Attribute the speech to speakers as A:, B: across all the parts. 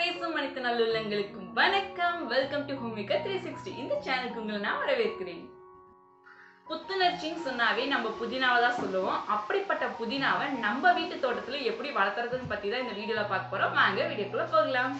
A: பேசும் அனைத்து நல்லுள்ளங்களுக்கும் வணக்கம். Welcome to Homika three sixty இந்த சேனலுக்கு உங்களை
B: நான் வரவேற்கிறேன். புத்துணர்ச்சின்னு சொன்னாவே நம்ம புதினாவை தான் சொல்லுவோம். அப்படிப்பட்ட புதினாவை நம்ம வீட்டு தோட்டத்தில் எப்படி வளர்த்துறதுன்னு பற்றி தான் இந்த வீடியோவில் பார்க்க போகிறோம் வாங்க வீடியோக்குள்ளே போகலாம்.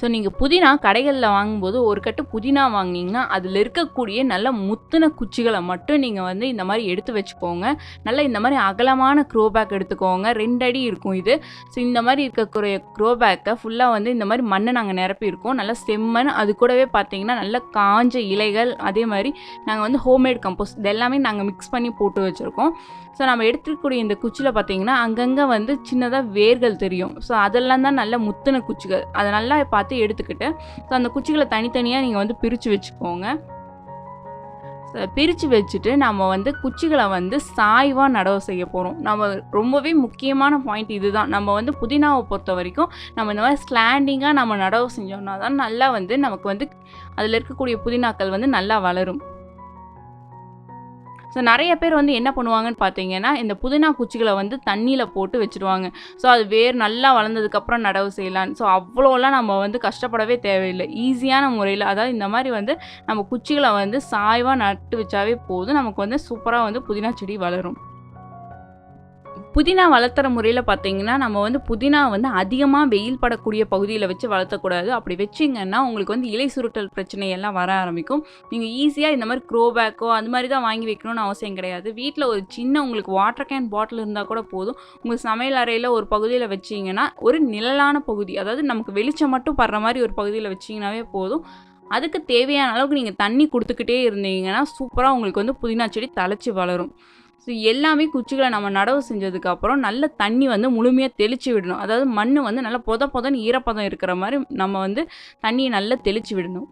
A: ஸோ நீங்கள் புதினா கடைகளில் வாங்கும்போது ஒரு கட்டு புதினா வாங்கினீங்கன்னா அதில் இருக்கக்கூடிய நல்ல முத்தின குச்சிகளை மட்டும் நீங்கள் வந்து இந்த மாதிரி எடுத்து வச்சுக்கோங்க. நல்லா இந்த மாதிரி அகலமான க்ரோ பேக் எடுத்துக்கோங்க. ரெண்டு அடி இருக்கும் இது. ஸோ இந்த மாதிரி இருக்கக்கூடிய க்ரோ பேக்கை ஃபுல்லாக வந்து இந்த மாதிரி மண்ணை நாங்கள் நிரப்பியிருக்கோம் நல்லா செம்மண். அது கூடவே பார்த்தீங்கன்னா நல்ல காஞ்ச இலைகள் அதே மாதிரி நாங்கள் வந்து ஹோம்மேட் கம்போஸ்ட் இது எல்லாமே நாங்கள் மிக்ஸ் பண்ணி போட்டு வச்சுருக்கோம். ஸோ நம்ம எடுத்துக்கூடிய இந்த குச்சியில் பார்த்தீங்கன்னா அங்கங்கே வந்து சின்னதாக வேர்கள் தெரியும். ஸோ அதெல்லாம் தான் நல்ல முத்தின குச்சிகள். அதை நல்லா பார்த்து எடுத்துக்கிட்டு ஸோ அந்த குச்சிகளை தனித்தனியாக நீங்கள் வந்து பிரித்து வச்சுக்கோங்க. பிரித்து வச்சுட்டு நம்ம வந்து குச்சிகளை வந்து சாய்வாக நடவு செய்ய போகிறோம் நம்ம ரொம்பவே முக்கியமான பாயிண்ட் இதுதான். நம்ம வந்து புதினாவை பொறுத்த வரைக்கும் நம்ம இந்த மாதிரி ஸ்லாண்டிங்காக நம்ம நடவு செஞ்சோம்னா தான் நல்லா வந்து நமக்கு வந்து அதில் இருக்கக்கூடிய புதினாக்கள் வந்து நல்லா வளரும். ஸோ நிறைய பேர் வந்து என்ன பண்ணுவாங்கன்னு பார்த்தீங்கன்னா இந்த புதினா குச்சிகளை வந்து தண்ணியில் போட்டு வச்சுருவாங்க. ஸோ அது வேர் நல்லா வளர்ந்ததுக்கப்புறம் நடவு செய்யலாம் ஸோ அவ்வளோலாம் நம்ம வந்து கஷ்டப்படவே தேவையில்லை. ஈஸியான முறையில் அதாவது இந்த மாதிரி வந்து நம்ம குச்சிகளை வந்து சாய்வாக நட்டு வச்சாவே போதும். நமக்கு வந்து சூப்பராக வந்து புதினா செடி வளரும். புதினா வளர்த்துற முறையில் பார்த்தீங்கன்னா நம்ம வந்து புதினா வந்து அதிகமாக வெயில் படக்கூடிய பகுதியில் வச்சு வளர்த்தக்கூடாது. அப்படி வச்சிங்கன்னா உங்களுக்கு வந்து இலை சுருட்டல் பிரச்சனை எல்லாம் வர ஆரம்பிக்கும். நீங்கள் ஈஸியாக இந்த மாதிரி க்ரோ பேக்கோ அது மாதிரி தான் வாங்கி வைக்கணும்னு அவசியம் கிடையாது. வீட்டில் ஒரு சின்ன உங்களுக்கு வாட்டர் கேன் பாட்டில் இருந்தால் கூட போதும். உங்கள் சமையல் அறையில் ஒரு பகுதியில் வச்சிங்கன்னா ஒரு நிழலான பகுதி அதாவது நமக்கு வெளிச்சம் மட்டும் படுற மாதிரி ஒரு பகுதியில் வச்சிங்கனாவே போதும். அதுக்கு தேவையான அளவுக்கு நீங்கள் தண்ணி கொடுத்துக்கிட்டே இருந்தீங்கன்னா சூப்பராக உங்களுக்கு வந்து புதினா செடி தழைச்சி வளரும். ஸோ எல்லாமே குச்சிகளை நம்ம நடவு செஞ்சதுக்கப்புறம் நல்ல தண்ணி வந்து முழுமையாக தெளித்து விடணும். அதாவது மண் வந்து நல்லா புத புதன்னு ஈரப்பதம் இருக்கிற மாதிரி நம்ம வந்து தண்ணியை நல்லா தெளித்து விடணும்.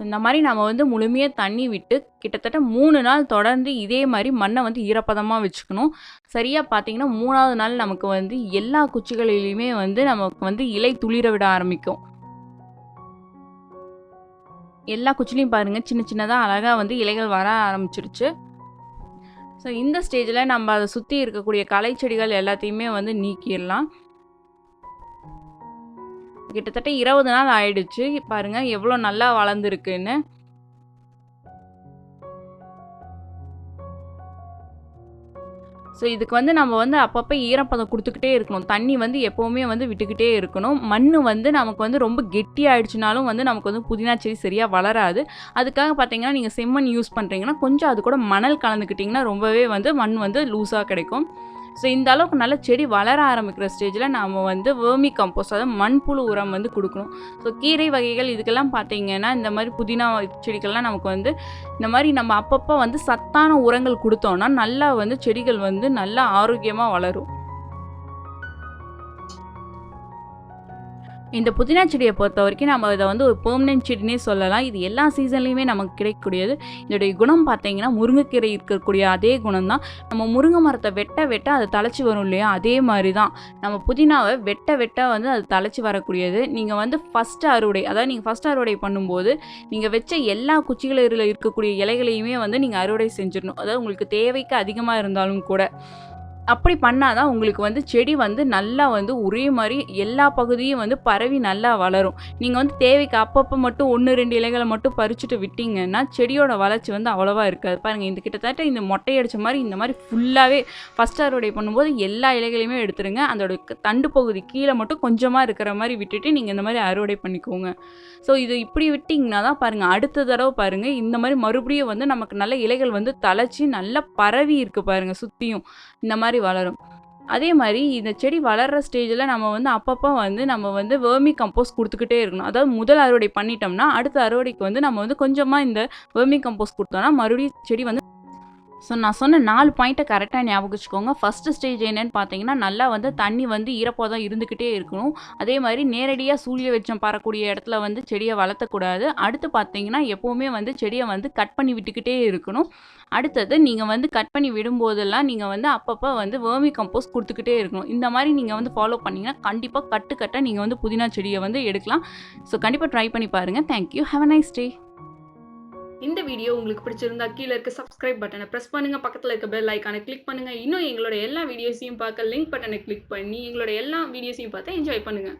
A: ஸோ இந்த மாதிரி நம்ம வந்து முழுமையாக தண்ணி விட்டு கிட்டத்தட்ட மூணு நாள் தொடர்ந்து இதே மாதிரி மண்ணை வந்து ஈரப்பதமாக வச்சுக்கணும். சரியாக பார்த்தீங்கன்னா மூணாவது நாள் நமக்கு வந்து எல்லா குச்சிகளிலையுமே வந்து நமக்கு வந்து இலை துளிர விட ஆரம்பிக்கும். எல்லா குச்சிலையும் பாருங்கள் சின்ன சின்னதாக அழகாக வந்து இலைகள் வர ஆரம்பிச்சிருச்சு. ஸோ இந்த ஸ்டேஜில் நம்ம அதை சுற்றி இருக்கக்கூடிய களை செடிகள் எல்லாத்தையுமே வந்து நீக்கிடலாம். கிட்டத்தட்ட இருபது நாள் ஆயிடுச்சு. பாருங்க எவ்வளோ நல்லா வளர்ந்துருக்குன்னு. ஸோ இதுக்கு வந்து நம்ம வந்து அப்பப்போ ஈரப்பதம் கொடுத்துக்கிட்டே இருக்கணும். தண்ணி வந்து எப்போவுமே வந்து விட்டுக்கிட்டே இருக்கணும். மண் வந்து நமக்கு வந்து ரொம்ப கெட்டி ஆயிடுச்சுனாலும் வந்து நமக்கு வந்து புதினா செடி சரியாக வளராது. அதுக்காக பார்த்தீங்கன்னா நீங்கள் செம்மண் யூஸ் பண்ணுறீங்கன்னா கொஞ்சம் அது கூட மணல் கலந்துக்கிட்டிங்கன்னா ரொம்பவே வந்து மண் வந்து லூஸாக கிடைக்கும். ஸோ இந்த அளவுக்கு நல்ல செடி வளர ஆரம்பிக்கிற ஸ்டேஜில் நாம் வந்து வேர்மி கம்போஸ்ட் அதாவது மண்புழு உரம் வந்து கொடுக்கணும். ஸோ கீரை வகைகள் இதுக்கெல்லாம் பார்த்தீங்கன்னா இந்த மாதிரி புதினா செடிகள்லாம் நமக்கு வந்து இந்த மாதிரி நம்ம அப்பப்போ வந்து சத்தான உரங்கள் கொடுத்தோம்னா நல்லா வந்து செடிகள் வந்து நல்லா ஆரோக்கியமாக வளரும். இந்த புதினா செடியை பொறுத்த வரைக்கும் நம்ம இதை வந்து ஒரு பெர்மனென்ட் செடினே சொல்லலாம். இது எல்லா சீசன்லேயுமே நமக்கு கிடைக்கக்கூடியது. இதோடைய குணம் பார்த்தீங்கன்னா முருங்கைக்கீரை இருக்கக்கூடிய அதே குணம் தான் நம்ம முருங்கை மரத்தை வெட்ட வெட்ட அது தலைச்சி வரும் இல்லையா? அதே மாதிரி தான் நம்ம புதினாவை வெட்ட வெட்ட வந்து அது தழைச்சி வரக்கூடியது. நீங்கள் வந்து ஃபஸ்ட்டு அறுவடை அதாவது நீங்கள் ஃபஸ்ட் அறுவடை பண்ணும்போது நீங்கள் வச்ச எல்லா குச்சிகளில் இருக்கக்கூடிய இலைகளையுமே வந்து நீங்கள் அறுவடை செஞ்சிடணும். அதாவது உங்களுக்கு தேவைக்கு அதிகமாக இருந்தாலும் கூட. அப்படி பண்ணாதான் உங்களுக்கு வந்து செடி வந்து நல்லா வந்து ஒரே மாதிரி எல்லா பகுதியும் வந்து பரவி நல்லா வளரும். நீங்கள் வந்து தேவைக்கு அப்பப்போ மட்டும் ஒன்று ரெண்டு இலைகளை மட்டும் பறிச்சுட்டு விட்டீங்கன்னா செடியோட வளர்ச்சி வந்து அவ்வளோவா இருக்காது. பாருங்கள் இந்த கிட்டத்தட்ட இந்த மொட்டை அடித்த மாதிரி இந்த மாதிரி ஃபுல்லாகவே ஃபஸ்ட் அறுவடை பண்ணும்போது எல்லா இலைகளையுமே எடுத்துருங்க. அதோட தண்டு பகுதி கீழே மட்டும் கொஞ்சமாக இருக்கிற மாதிரி விட்டுட்டு நீங்கள் இந்த மாதிரி அறுவடை பண்ணிக்கோங்க. ஸோ இது இப்படி விட்டிங்கன்னா தான் பாருங்கள் அடுத்த தடவை பாருங்கள் இந்த மாதிரி மறுபடியும் வந்து நமக்கு நல்ல இலைகள் வந்து தழைச்சி நல்லா பரவி இருக்குது பாருங்கள் சுற்றியும் இந்த மாதிரி வளரும். அதே மாதிரி இந்த செடி வளர்கிற ஸ்டேஜில் நம்ம வந்து அப்பப்போ வந்து நம்ம வந்து வேர்மி கம்போஸ்ட் கொடுத்துக்கிட்டே இருக்கணும். அதாவது முதல் அறுவடை பண்ணிட்டோம்னா அடுத்த அறுவடைக்கு வந்து நம்ம வந்து கொஞ்சமாக இந்த வேர்மி கம்போஸ்ட் கொடுத்தோம்னா மறுபடியும் செடி வந்து ஸோ நான் சொன்ன நாலு பாயிண்ட்டை கரெக்டாக ஞாபகம் வச்சுக்கோங்க ஃபஸ்ட்டு ஸ்டேஜ் என்னன்னு பார்த்தீங்கன்னா நல்லா வந்து தண்ணி வந்து ஈரப்பதம் இருந்துக்கிட்டே இருக்கணும். அதே மாதிரி நேரடியாக சூரிய வெளிச்சம் பரக்கூடிய இடத்துல வந்து செடியை வளர்த்தக்கூடாது அடுத்து பார்த்தீங்கன்னா எப்போவுமே வந்து செடியை வந்து கட் பண்ணி விட்டுக்கிட்டே இருக்கணும். அடுத்தது நீங்கள் வந்து கட் பண்ணி விடும்போதெல்லாம் நீங்கள் வந்து அப்பப்போ வந்து வேர்மி கம்போஸ்ட் கொடுத்துக்கிட்டே இருக்கணும். இந்த மாதிரி நீங்கள் வந்து ஃபாலோ பண்ணிங்கன்னா கண்டிப்பாக கட்டு கட்டாக நீங்கள் வந்து புதினா செடியை வந்து எடுக்கலாம். ஸோ கண்டிப்பாக ட்ரை பண்ணி பாருங்கள் thank you have a nice day இந்த வீடியோ உங்களுக்கு பிடிச்சிருந்தா கீழே இருக்க சப்ஸ்கிரைப் பட்டனை ப்ரெஸ் பண்ணுங்க. பக்கத்தில் இருக்க பெல் ஐக்கானை கிளிக் பண்ணுங்க. இன்னும் எங்களோட எல்லா வீடியோஸையும் பார்க்க லிங்க் பட்டனை கிளிக் பண்ணி எங்களோட எல்லா வீடியோஸையும் பார்த்து என்ஜாய் பண்ணுங்க.